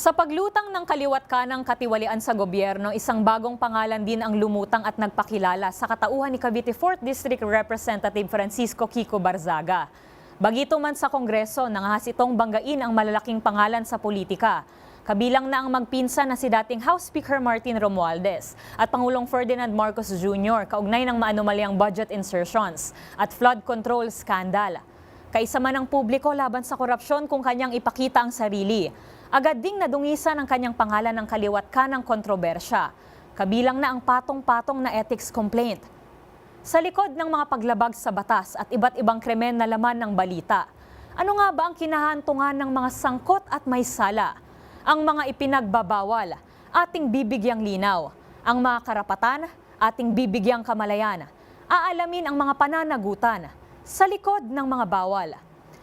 Sa paglutang ng kaliwat kanang katiwalian sa gobyerno, isang bagong pangalan din ang lumutang at nagpakilala sa katauhan ni Cavite 4th District Representative Francisco Kiko Barzaga. Bagito man sa Kongreso, nangahas itong banggain ang malalaking pangalan sa politika. Kabilang na ang magpinsan na si dating House Speaker Martin Romualdez at Pangulong Ferdinand Marcos Jr. kaugnay ng maanomaliang budget insertions at flood control scandal. Kaisa man ang publiko laban sa korupsyon kung kanyang ipakita ang sarili. Agad ding nadungisan ang kanyang pangalan ng kaliwat ka ng kontrobersya. Kabilang na ang patong-patong na ethics complaint. Sa likod ng mga paglabag sa batas at iba't ibang krimen na laman ng balita, ano nga ba ang kinahantungan ng mga sangkot at may sala? Ang mga ipinagbabawal, ating bibigyang linaw. Ang mga karapatan, ating bibigyang kamalayan. Aalamin ang mga pananagutan sa likod ng mga bawal.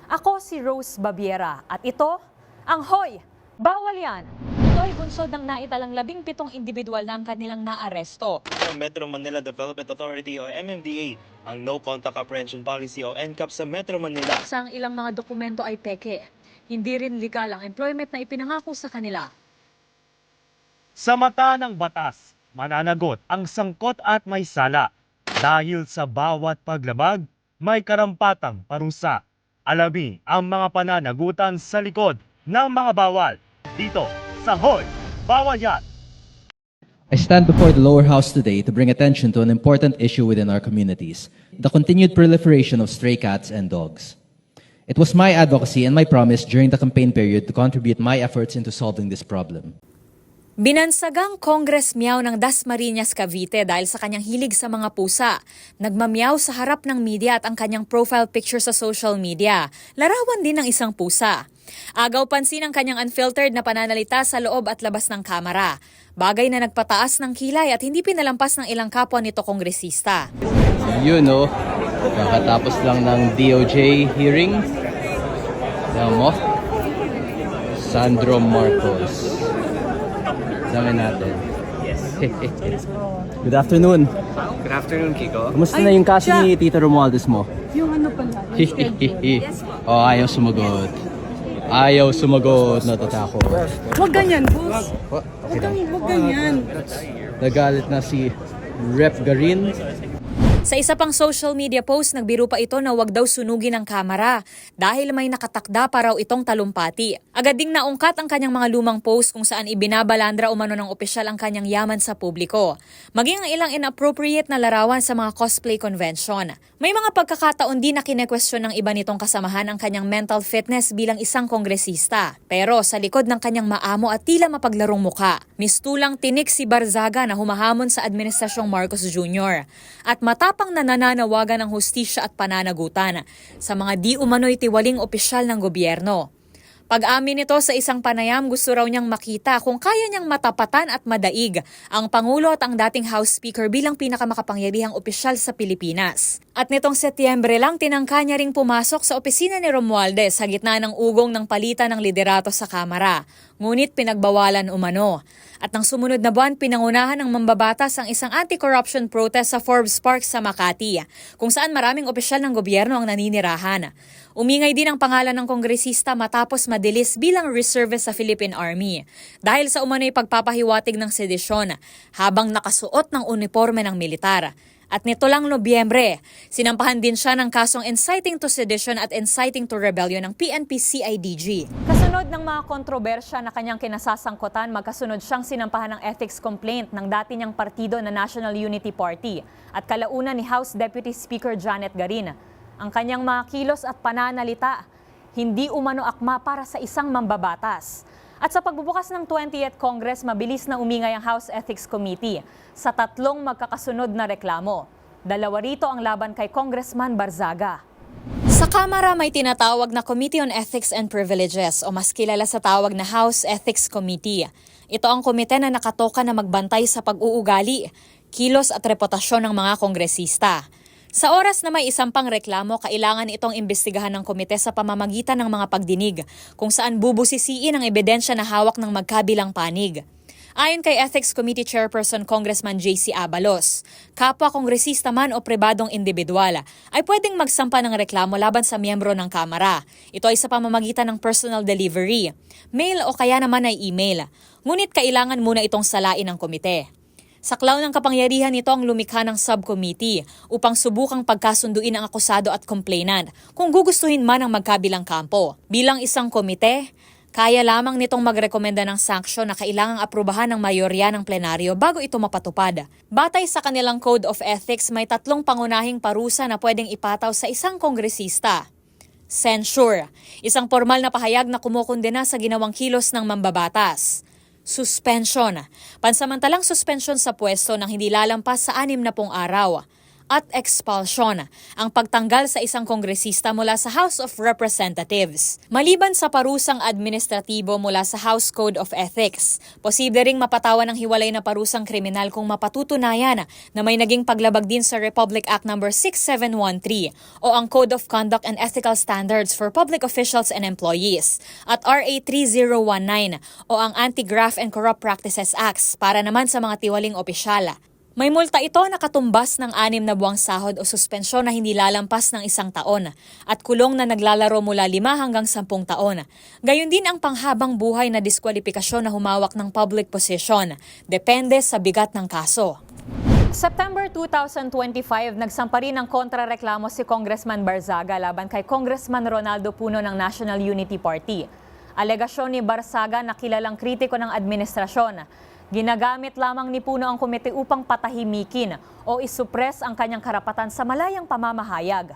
Ako si Rose Babiera at ito ang Hoy! Bawal yan! Ito ay bunsod ng naitalang labing pitong individual na ang kanilang naaresto. ng Metro Manila Development Authority o MMDA ang No Contact Apprehension Policy o NCAP sa Metro Manila. Sa ang ilang mga dokumento ay peke. Hindi rin legal ang employment na ipinangako sa kanila. Sa mata ng batas, mananagot ang sangkot at may sala. Dahil sa bawat paglabag, may karampatang parusa. Alamin ang mga pananagutan sa likod ng mga bawal. Dito sa Hoy! Bawal yan! I stand before the lower house today to bring attention to an important issue within our communities the continued proliferation of stray cats and dogs. It was my advocacy and my promise during the campaign period to contribute my efforts into solving this problem. Binansagang Congress Meow ng Dasmariñas Cavite dahil sa kanyang hilig sa mga pusa. Nagmamyaw sa harap ng media at ang kanyang profile picture sa social media. Larawan din ng isang pusa. Agaw pansin ang kanyang unfiltered na pananalita sa loob at labas ng kamera. Bagay na nagpataas ng kilay at hindi pinalampas ng ilang kapwa nito kongresista. Yun, no? Kakatapos lang ng DOJ hearing. Alam mo? Sandro Marcos. Dami natin. Good afternoon. Good afternoon, Kiko. Kumusta na yung kaso ni Tito Romualdez mo? Yung ano pala, yung schedule. oh, ayaw sumagot. Ayaw sumagot. Natatakot. Huwag ganyan, boss. Huwag okay lang. gan- huwag ganyan. Nagalit na si Rep Garin. Sa isa pang social media post, nagbiro pa ito na wag daw sunugin ang kamera dahil may nakatakda pa raw itong talumpati. Agad ding naungkat ang kanyang mga lumang post kung saan ibinabalandra umano ng opisyal ang kanyang yaman sa publiko. Maging ang ilang inappropriate na larawan sa mga cosplay convention. May mga pagkakataon din na kinekwestiyon ng iba nitong kasamahan ang kanyang mental fitness bilang isang kongresista. Pero sa likod ng kanyang maamo at tila mapaglarong muka, mistulang tinik si Barzaga na humahamon sa Administrasyong Marcos Jr. At matapang na nananawagan ng hustisya at pananagutan sa mga di umano'y tiwaling opisyal ng gobyerno. Pag-amin nito sa isang panayam, gusto raw niyang makita kung kaya niyang matapatan at madaig ang Pangulo at ang dating House Speaker bilang pinakamakapangyarihang opisyal sa Pilipinas. At nitong Setyembre lang, tinangka niya ring pumasok sa opisina ni Romualdez sa gitna ng ugong ng palitan ng liderato sa Kamara. Ngunit pinagbawalan umano. At ng sumunod na buwan, pinangunahan ng mambabatas ang isang anti-corruption protest sa Forbes Park sa Makati, kung saan maraming opisyal ng gobyerno ang naninirahan. Umingay din ang pangalan ng kongresista matapos madilis bilang reservist sa Philippine Army dahil sa umano'y pagpapahiwatig ng sedisyon habang nakasuot ng uniforme ng militar. At nito lang Nobyembre, sinampahan din siya ng kasong inciting to sedition at inciting to rebellion ng PNP-CIDG. Kasunod ng mga kontrobersya na kanyang kinasasangkutan, magkasunod siyang sinampahan ng ethics complaint ng dati niyang partido na National Unity Party at kalaunan ni House Deputy Speaker Janet Garin. Ang kanyang mga kilos at pananalita, hindi umano akma para sa isang mambabatas. At sa pagbubukas ng 20th Congress, mabilis na umingay ang House Ethics Committee sa tatlong magkakasunod na reklamo. Dalawa rito ang laban kay Congressman Barzaga. Sa Kamara may tinatawag na Committee on Ethics and Privileges o mas kilala sa tawag na House Ethics Committee. Ito ang komite na nakatoka na magbantay sa pag-uugali, kilos at reputasyon ng mga kongresista. Sa oras na may isang pang reklamo, kailangan itong imbestigahan ng komite sa pamamagitan ng mga pagdinig kung saan bubusisiin ang ebidensya na hawak ng magkabilang panig. Ayon kay Ethics Committee Chairperson Congressman JC Abalos, kapwa kongresista man o pribadong individual ay pwedeng magsampa ng reklamo laban sa miyembro ng Kamara. Ito ay sa pamamagitan ng personal delivery, mail o kaya naman ay email. Ngunit kailangan muna itong salain ng komite. Saklaw ng kapangyarihan nito ang lumikha ng subcommittee upang subukang pagkasunduin ang akusado at complainant kung gugustuhin man ang magkabilang kampo. Bilang isang komite, kaya lamang nitong magrekomenda ng sanksyon na kailangang aprubahan ng mayorya ng plenaryo bago ito mapatupad. Batay sa kanilang Code of Ethics, may tatlong pangunahing parusa na pwedeng ipataw sa isang kongresista. Censure, isang formal na pahayag na kumukundena sa ginawang kilos ng mambabatas. Suspension, pansamantalang suspension sa pwesto nang hindi lalampas sa anim na pong araw. At expulsion, ang pagtanggal sa isang kongresista mula sa House of Representatives. Maliban sa parusang administratibo mula sa House Code of Ethics, posible ring mapatawan ng hiwalay na parusang kriminal kung mapatutunayan na may naging paglabag din sa Republic Act No. 6713 o ang Code of Conduct and Ethical Standards for Public Officials and Employees at RA 3019 o ang Anti-Graft and Corrupt Practices Acts para naman sa mga tiwaling opisyal. May multa ito na katumbas ng anim na buwang sahod o suspensyon na hindi lalampas ng isang taon at kulong na naglalaro mula lima hanggang sampung taon. Gayon din ang panghabang buhay na diskwalifikasyon na humawak ng public position. Depende sa bigat ng kaso. September 2025, nagsampa rin ng kontrareklamo si Congressman Barzaga laban kay Congressman Ronaldo Puno ng National Unity Party. Alegasyon ni Barzaga na kilalang kritiko ng administrasyon. Ginagamit lamang ni Puno ang komite upang patahimikin o isupres ang kanyang karapatan sa malayang pamamahayag.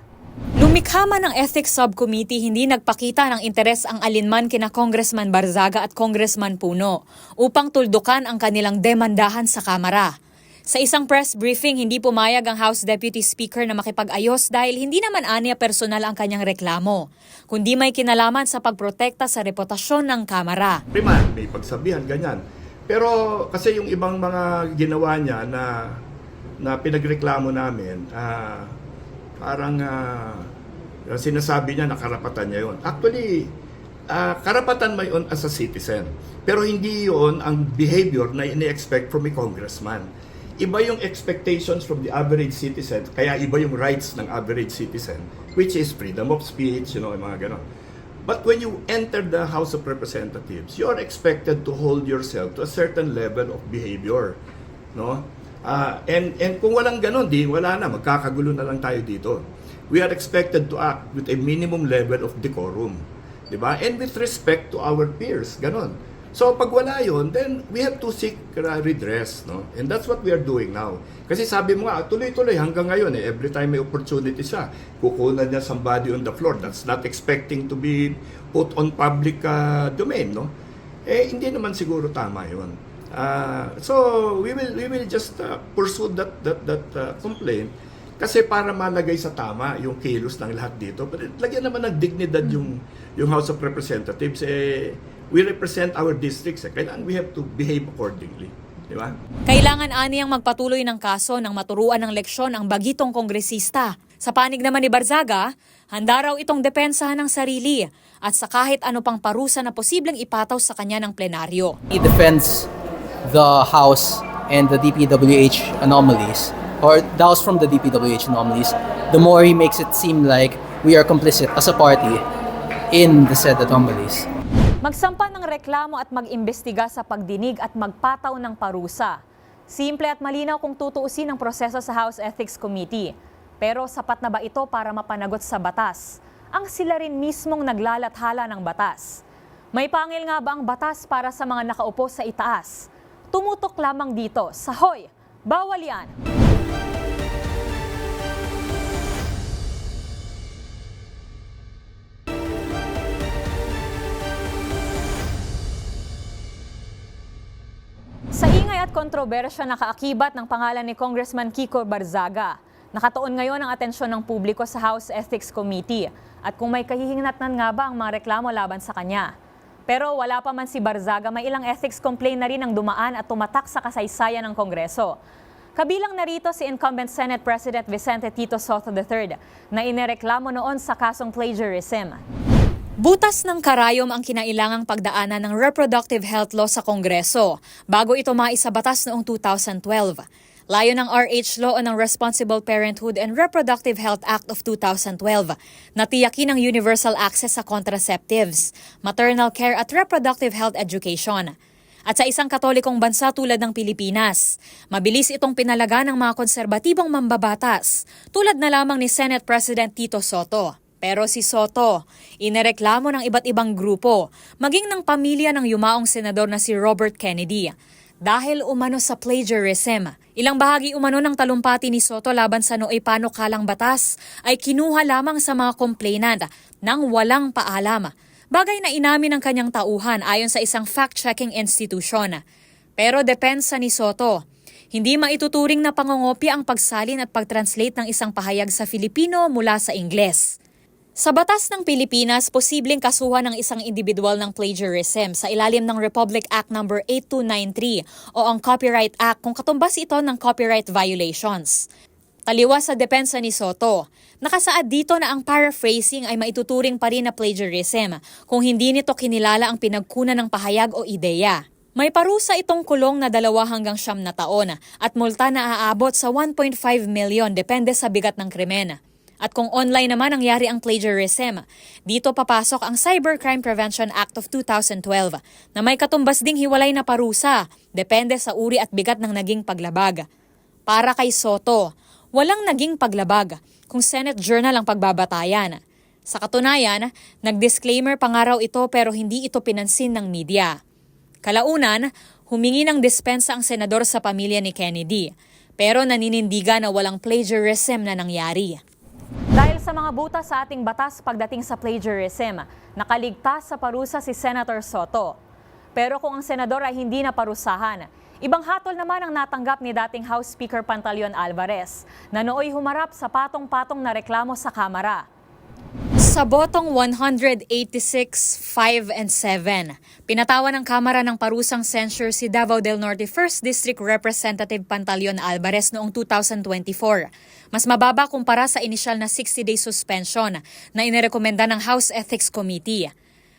Lumikha man ng Ethics Subcommittee, hindi nagpakita ng interes ang alinman kina Congressman Barzaga at Congressman Puno upang tuldukan ang kanilang demandahan sa Kamara. Sa isang press briefing, hindi pumayag ang House Deputy Speaker na makipag-ayos dahil hindi naman aniya personal ang kanyang reklamo, kundi may kinalaman sa pagprotekta sa reputasyon ng Kamara. Prima, may pagsabihan, ganyan. Pero kasi yung ibang mga ginawa niya na na pinagreklamo namin, ah, parang ah, sinasabi niya na karapatan niya yon. Actually, ah, karapatan mo yun as a citizen. Pero hindi yon ang behavior na ini-expect from a congressman. Iba yung expectations from the average citizen, kaya iba yung rights ng average citizen, which is freedom of speech, you know, mga ganon. But when you enter the House of Representatives, you are expected to hold yourself to a certain level of behavior, no? Ah, and and kung walang ganon, di wala na, magkakagulo na lang tayo dito. We are expected to act with a minimum level of decorum, 'di ba? And with respect to our peers, ganon. So pag wala yon, then we have to seek uh, redress, no? And that's what we are doing now. Kasi sabi mo nga, tuloy-tuloy hanggang ngayon, eh, every time may opportunity siya, kukunan niya somebody on the floor that's not expecting to be put on public uh, domain, no? Eh, hindi naman siguro tama yon. Uh, so we will we will just uh, pursue that that that uh, complaint kasi para malagay sa tama yung kilos ng lahat dito. But lagyan naman ng dignidad yung yung House of Representatives eh we represent our districts. Eh. Kailangan we have to behave accordingly. Di ba? Kailangan aniyang magpatuloy ng kaso nang maturuan ng leksyon ang bagitong kongresista. Sa panig naman ni Barzaga, handa raw itong depensahan ng sarili at sa kahit ano pang parusa na posibleng ipataw sa kanya ng plenaryo. He defends the House and the DPWH anomalies, or the House from the DPWH anomalies, the more he makes it seem like we are complicit as a party in the said anomalies. Magsampa ng reklamo at mag-imbestiga sa pagdinig at magpataw ng parusa. Simple at malinaw kung tutuusin ang proseso sa House Ethics Committee. Pero sapat na ba ito para mapanagot sa batas? Ang sila rin mismong naglalathala ng batas. May pangil nga ba ang batas para sa mga nakaupo sa itaas? Tumutok lamang dito sa Hoy! Bawal yan! At kontrobersya na kaakibat ng pangalan ni Congressman Kiko Barzaga, nakatuon ngayon ang atensyon ng publiko sa House Ethics Committee at kung may kahihinatnan nga ba ang mga reklamo laban sa kanya. Pero wala pa man si Barzaga, may ilang ethics complaint na rin ang dumaan at tumatak sa kasaysayan ng Kongreso. Kabilang narito si incumbent Senate President Vicente Tito Soto III na inireklamo noon sa kasong plagiarism. Butas ng karayom ang kinailangang pagdaanan ng reproductive health law sa Kongreso bago ito maisabatas noong 2012. Layo ng RH Law o ng Responsible Parenthood and Reproductive Health Act of 2012 na tiyakin ang universal access sa contraceptives, maternal care at reproductive health education. At sa isang katolikong bansa tulad ng Pilipinas, mabilis itong pinalaga ng mga konserbatibong mambabatas tulad na lamang ni Senate President Tito Soto. Pero si Soto, inireklamo ng iba't ibang grupo, maging ng pamilya ng yumaong senador na si Robert Kennedy, dahil umano sa plagiarism. Ilang bahagi umano ng talumpati ni Soto laban sa nooy panukalang batas ay kinuha lamang sa mga complainant nang walang paalam. Bagay na inamin ng kanyang tauhan ayon sa isang fact-checking institution. Pero depensa ni Soto, hindi maituturing na pangongopya ang pagsalin at pagtranslate ng isang pahayag sa Filipino mula sa Ingles. Sa batas ng Pilipinas, posibleng kasuhan ng isang individual ng plagiarism sa ilalim ng Republic Act No. 8293 o ang Copyright Act kung katumbas ito ng copyright violations. Taliwas sa depensa ni Soto, nakasaad dito na ang paraphrasing ay maituturing pa rin na plagiarism kung hindi nito kinilala ang pinagkunan ng pahayag o ideya. May parusa itong kulong na dalawa hanggang siyam na taon at multa na aabot sa 1.5 million depende sa bigat ng krimen. At kung online naman nangyari ang plagiarism, dito papasok ang Cybercrime Prevention Act of 2012 na may katumbas ding hiwalay na parusa, depende sa uri at bigat ng naging paglabag. Para kay Soto, walang naging paglabag kung Senate Journal ang pagbabatayan. Sa katunayan, nag-disclaimer pa nga raw ito pero hindi ito pinansin ng media. Kalaunan, humingi ng dispensa ang senador sa pamilya ni Kennedy, pero naninindigan na walang plagiarism na nangyari. Dahil sa mga butas sa ating batas pagdating sa plagiarism, nakaligtas sa parusa si Senator Soto. Pero kung ang senador ay hindi na parusahan, ibang hatol naman ang natanggap ni dating House Speaker Pantaleon Alvarez na nooy humarap sa patong-patong na reklamo sa Kamara. Sa botong 186, 5 and 7, pinatawan ng Kamara ng parusang censure si Davao del Norte 1st District Representative Pantaleon Alvarez noong 2024. Mas mababa kumpara sa inisyal na 60-day suspension na inirekomenda ng House Ethics Committee.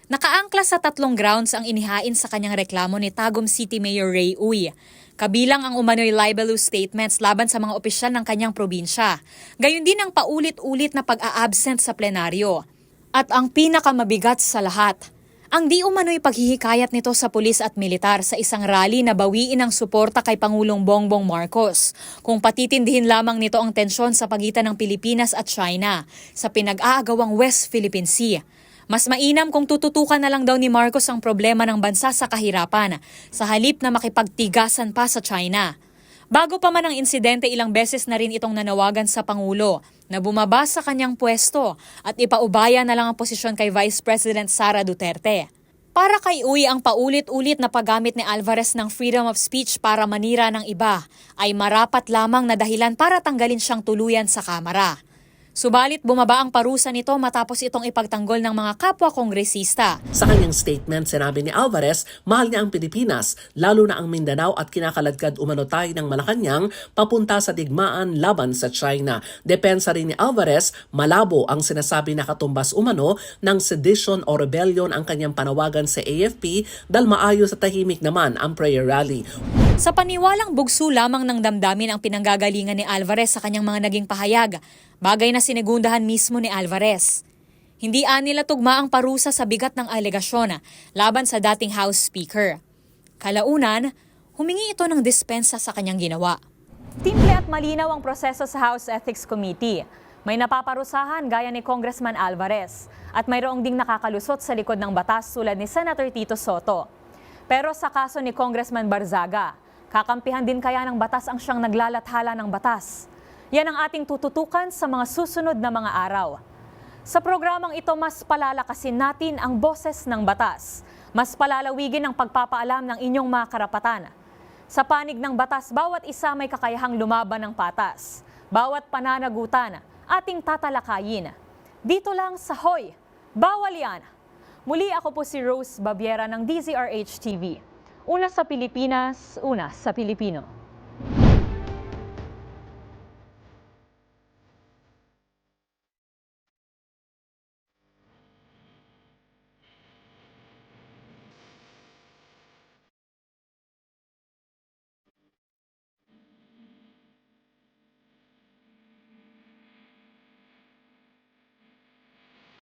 Nakaangkla sa tatlong grounds ang inihain sa kanyang reklamo ni Tagum City Mayor Ray Uy. Kabilang ang umano'y libelous statements laban sa mga opisyal ng kanyang probinsya. Gayon din ang paulit-ulit na pag-a-absent sa plenaryo. At ang pinakamabigat sa lahat, ang di umano'y paghihikayat nito sa pulis at militar sa isang rally na bawiin ang suporta kay Pangulong Bongbong Marcos. Kung patitindihin lamang nito ang tensyon sa pagitan ng Pilipinas at China sa pinag-aagawang West Philippine Sea. Mas mainam kung tututukan na lang daw ni Marcos ang problema ng bansa sa kahirapan sa halip na makipagtigasan pa sa China. Bago pa man ang insidente, ilang beses na rin itong nanawagan sa Pangulo na bumaba sa kanyang pwesto at ipaubaya na lang ang posisyon kay Vice President Sara Duterte. Para kay Uy, ang paulit-ulit na paggamit ni Alvarez ng freedom of speech para manira ng iba ay marapat lamang na dahilan para tanggalin siyang tuluyan sa Kamara. Subalit bumaba ang parusa nito matapos itong ipagtanggol ng mga kapwa kongresista. Sa kanyang statement, sinabi ni Alvarez, mahal niya ang Pilipinas, lalo na ang Mindanao at kinakaladkad umano tayo ng Malacanang papunta sa digmaan laban sa China. Depensa rin ni Alvarez, malabo ang sinasabi na katumbas umano ng sedition o rebellion ang kanyang panawagan sa AFP dahil maayos at tahimik naman ang prayer rally. Sa paniwalang bugso lamang ng damdamin ang pinanggagalingan ni Alvarez sa kanyang mga naging pahayag, bagay na sinegundahan mismo ni Alvarez. Hindi anila tugma ang parusa sa bigat ng alegasyon laban sa dating House Speaker. Kalaunan, humingi ito ng dispensa sa kanyang ginawa. Timple at malinaw ang proseso sa House Ethics Committee. May napaparusahan gaya ni Congressman Alvarez at mayroong ding nakakalusot sa likod ng batas tulad ni Senator Tito Soto. Pero sa kaso ni Congressman Barzaga, kakampihan din kaya ng batas ang siyang naglalathala ng batas. Yan ang ating tututukan sa mga susunod na mga araw. Sa programang ito, mas palalakasin natin ang boses ng batas. Mas palalawigin ang pagpapaalam ng inyong mga karapatan. Sa panig ng batas, bawat isa may kakayahang lumaban ng patas. Bawat pananagutan, ating tatalakayin. Dito lang sa Hoy, Bawal Yan! Muli ako po si Rose Babiera ng DZRH TV. Una sa Pilipinas, una sa Pilipino.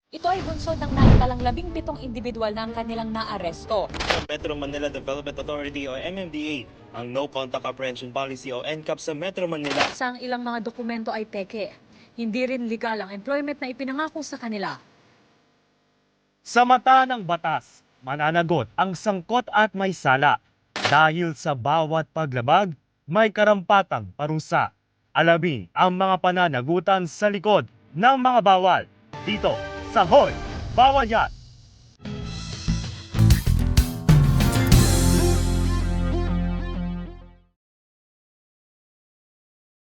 Ito ay bunsod ng naitalang labing pitong individual na ang kanilang naaresto. Metro Manila Development Authority o MMDA ang No Contact Apprehension Policy o NCAP sa Metro Manila. Sa ang ilang mga dokumento ay peke. Hindi rin legal ang employment na ipinangako sa kanila. Sa mata ng batas, mananagot ang sangkot at may sala dahil sa bawat paglabag may karampatang parusa. Alamin ang mga pananagutan sa likod ng mga bawal dito sa Hoy! Bawal Yan!